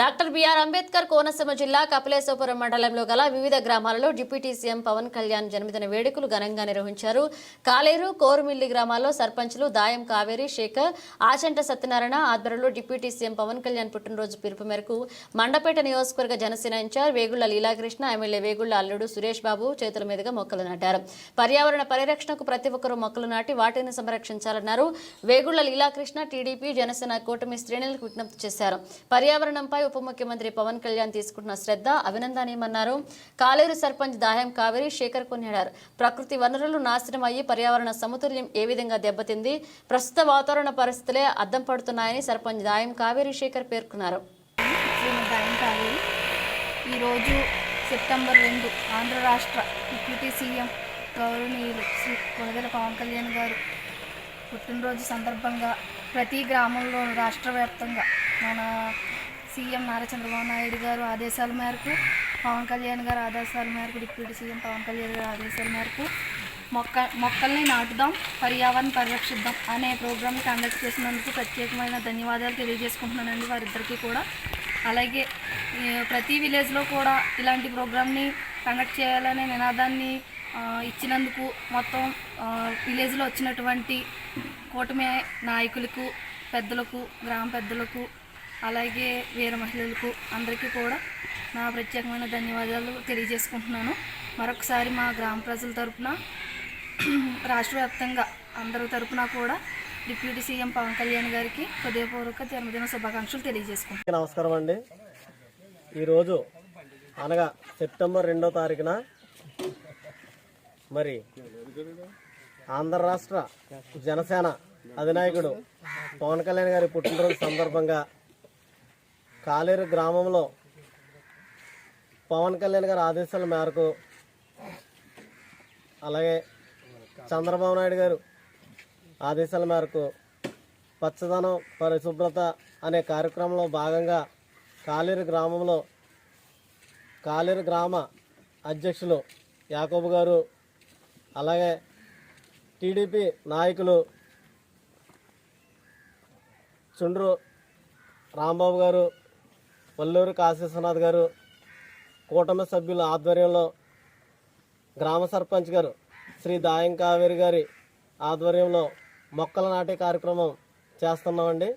Doctor BR Ambedkar Konaseema జిల్లా కపిలేశ్వరం మండలంలో గల వివిధ గ్రామాలలో డిప్యూటీ సీఎం పవన్ కళ్యాణ్ జన్మదిన వేడుకలు ఘనంగా నిర్వహించారు. కాలేరు కోరుమిల్లి గ్రామాల్లో సర్పంచ్లు దాయం కావేరి శేఖర్ ఆచంట సత్యనారాయణ ఆధ్వర్యంలో డిప్యూటీ సీఎం పవన్ కళ్యాణ్ పుట్టినరోజు పిలుపు మేరకు మండపేట నియోజకవర్గ Janasena in charge Vegulla Leelakrishna MLA Vegulla అల్లుడు సురేష్ బాబు చేతుల మీదుగా మొక్కలు నాటారు. పర్యావరణ పరిరక్షణకు ప్రతి ఒక్కరూ మొక్కలు నాటి వాటిని సంరక్షించాలన్నారు. వేగుళ్ళ లీలాకృష్ణ టీడీపీ జనసేన కూటమి శ్రేణులకు విజ్ఞప్తి చేశారు. పర్యావరణంపై ఉప ముఖ్యమంత్రి పవన్ కళ్యాణ్ తీసుకుంటున్న శ్రద్ధ అభినందనీయమన్నారు కాలేరు సర్పంచ్ దాయం కావేరి శేఖర్ కొనియాడారు. ప్రకృతి వనరులు నాశనం అయ్యి పర్యావరణ సమతుల్యం ఏ విధంగా దెబ్బతింది ప్రస్తుత వాతావరణ పరిస్థితులే అద్దం పడుతున్నాయని సర్పంచ్ దాయం కావేరి శేఖర్ పేర్కొన్నారు. ఈరోజు సెప్టెంబర్ రెండు ఆంధ్ర రాష్ట్ర డిప్యూటీ సీఎం గౌరవనీయులు శ్రీ కొనగల పవన్ కళ్యాణ్ గారు పుట్టినరోజు సందర్భంగా ప్రతి గ్రామంలోనూ రాష్ట్ర వ్యాప్తంగా మన సీఎం నారా చంద్రబాబు నాయుడు గారు ఆదేశాల మేరకు పవన్ కళ్యాణ్ గారు ఆదేశాల మేరకు డిప్యూటీ సీఎం పవన్ కళ్యాణ్ గారు ఆదేశాల మేరకు మొక్క మొక్కల్ని నాటుదాం పర్యావరణ పరిరక్షిద్దాం అనే ప్రోగ్రామ్ కండక్ట్ చేసినందుకు ప్రత్యేకమైన ధన్యవాదాలు తెలియజేసుకుంటున్నానండి వారిద్దరికీ కూడా. అలాగే ప్రతి విలేజ్లో కూడా ఇలాంటి ప్రోగ్రామ్ని కండక్ట్ చేయాలనే నినాదాన్ని ఇచ్చినందుకు మొత్తం విలేజ్లో వచ్చినటువంటి కూటమి నాయకులకు పెద్దలకు గ్రామ పెద్దలకు అలాగే వీర మహిళలకు అందరికీ కూడా నా ప్రత్యేకమైన ధన్యవాదాలు తెలియజేసుకుంటున్నాను. మరొకసారి మా గ్రామ ప్రజల తరపున రాష్ట్ర వ్యాప్తంగా అందరి తరపున కూడా డిప్యూటీ సీఎం పవన్ కళ్యాణ్ గారికి హృదయపూర్వక జన్మదిన శుభాకాంక్షలు తెలియజేసుకుంటున్నాను. నమస్కారం అండి. ఈరోజు అనగా సెప్టెంబర్ రెండో తారీఖున మరి ఆంధ్ర రాష్ట్ర జనసేన అధినాయకుడు పవన్ కళ్యాణ్ గారి పుట్టినరోజు సందర్భంగా కాలేరు గ్రామంలో పవన్ కళ్యాణ్ గారి ఆదేశాల మేరకు అలాగే చంద్రబాబు నాయుడు గారు ఆదేశాల మేరకు పచ్చదనం పరిశుభ్రత అనే కార్యక్రమంలో భాగంగా కాలేరు గ్రామంలో కాలేరు గ్రామ అధ్యక్షులు యాకోబు గారు అలాగే టీడీపీ నాయకులు చుండ్రు రాంబాబు గారు వల్లూరు కాశీశ్వనాథ్ గారు కూటమి సభ్యుల ఆధ్వర్యంలో గ్రామ సర్పంచ్ గారు శ్రీ దాయం కావేరి గారి ఆధ్వర్యంలో మొక్కలు నాటే కార్యక్రమం చేస్తున్నామండి.